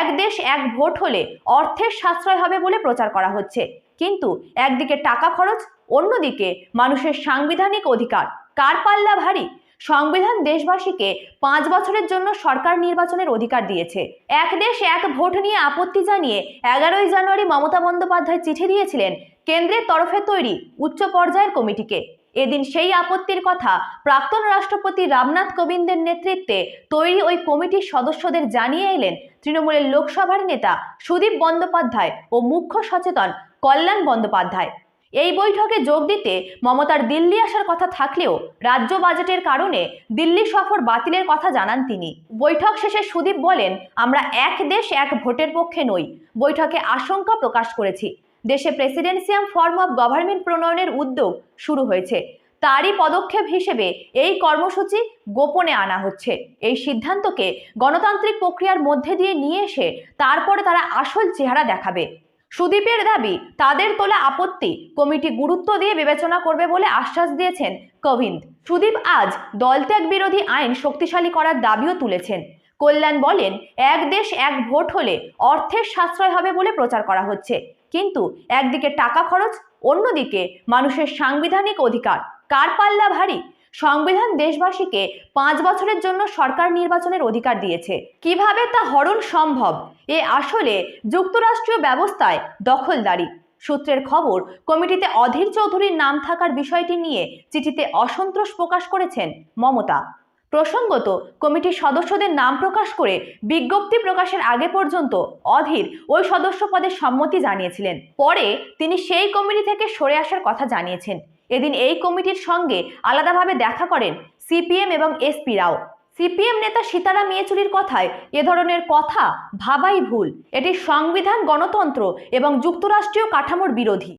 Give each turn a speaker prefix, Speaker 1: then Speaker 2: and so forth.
Speaker 1: এক দেশ এক ভোট হলে অর্থের সাশ্রয় হবে বলে প্রচার করা হচ্ছে। কিন্তু একদিকে টাকা খরচ, অন্যদিকে মানুষের সাংবিধানিক অধিকার। কার পাল্লা ভারী? সংবিধান দেশবাসীকে পাঁচ বছরের জন্য সরকার নির্বাচনের অধিকার দিয়েছে। এক দেশ এক ভোট নিয়ে আপত্তি জানিয়ে এগারোই জানুয়ারি মমতা বন্দ্যোপাধ্যায় চিঠি দিয়েছিলেন কেন্দ্রের তরফে তৈরি উচ্চ পর্যায়ের কমিটিকে। এদিন সেই আপত্তির কথা প্রাক্তন রাষ্ট্রপতি রামনাথ কোবিন্দের নেতৃত্বে তৈরি ওই কমিটির সদস্যদের জানিয়ে এলেন তৃণমূলের লোকসভার নেতা সুদীপ বন্দ্যোপাধ্যায় ও মুখ্য সচেতন কল্যাণ বন্দ্যোপাধ্যায়। এই বৈঠকে যোগ দিতে মমতার দিল্লি আসার কথা থাকলেও রাজ্য বাজেটের কারণে দিল্লি সফর বাতিলের কথা জানান তিনি। বৈঠক শেষে সুদীপ বলেন, আমরা এক দেশ এক ভোটের পক্ষে নই। বৈঠকে আশঙ্কা প্রকাশ করেছি। দেশে প্রেসিডেন্সিয়াম ফর্ম অব গভর্নমেন্ট প্রণয়নের উদ্যোগ শুরু হয়েছে। তারই পদক্ষেপ হিসেবে এই কর্মসূচি গোপনে আনা হচ্ছে। এই সিদ্ধান্তকে গণতান্ত্রিক প্রক্রিয়ার মধ্যে দিয়ে নিয়ে এসে তারপরে তারা আসল চেহারা দেখাবে। সুদীপের দাবি, তাদের তোলা আপত্তি কমিটি গুরুত্ব দিয়ে বিবেচনা করবে বলে আশ্বাস দিয়েছেন কোবিন্দ। সুদীপ আজ দলত্যাগ বিরোধী আইন শক্তিশালী করার দাবিও তুলেছেন। কল্যাণ বলেন, এক দেশ এক ভোট হলে অর্থের সাশ্রয় হবে বলে প্রচার করা হচ্ছে। কিন্তু একদিকে টাকা খরচ, অন্যদিকে মানুষের সাংবিধানিক অধিকার। কার পাল্লা ভারী? সংবিধান দেশবাসীকে পাঁচ বছরের জন্য সরকার নির্বাচনের অধিকার দিয়েছে। কীভাবে তা হরণ সম্ভব? এ আসলে যুক্তরাষ্ট্রীয় ব্যবস্থায় দখলদারি। সূত্রের খবর, কমিটিতে অধীর চৌধুরীর নাম থাকার বিষয়টি নিয়ে চিঠিতে অসন্তোষ প্রকাশ করেছেন মমতা। প্রসঙ্গত, কমিটির সদস্যদের নাম প্রকাশ করে বিজ্ঞপ্তি প্রকাশের আগে পর্যন্ত অধীর ওই সদস্য পদে সম্মতি জানিয়েছিলেন। পরে তিনি সেই কমিটি থেকে সরে আসার কথা জানিয়েছেন। এদিন এই কমিটির সঙ্গে আলাদাভাবে দেখা করেন সিপিএম এবং এসপি রাও। সিপিএম নেতা সীতারাম ইয়েচুরির কথায় এ ধরনের কথা ভাবাই ভুল। এটি সংবিধান, গণতন্ত্র এবং যুক্তরাষ্ট্রীয় কাঠামোর বিরোধী।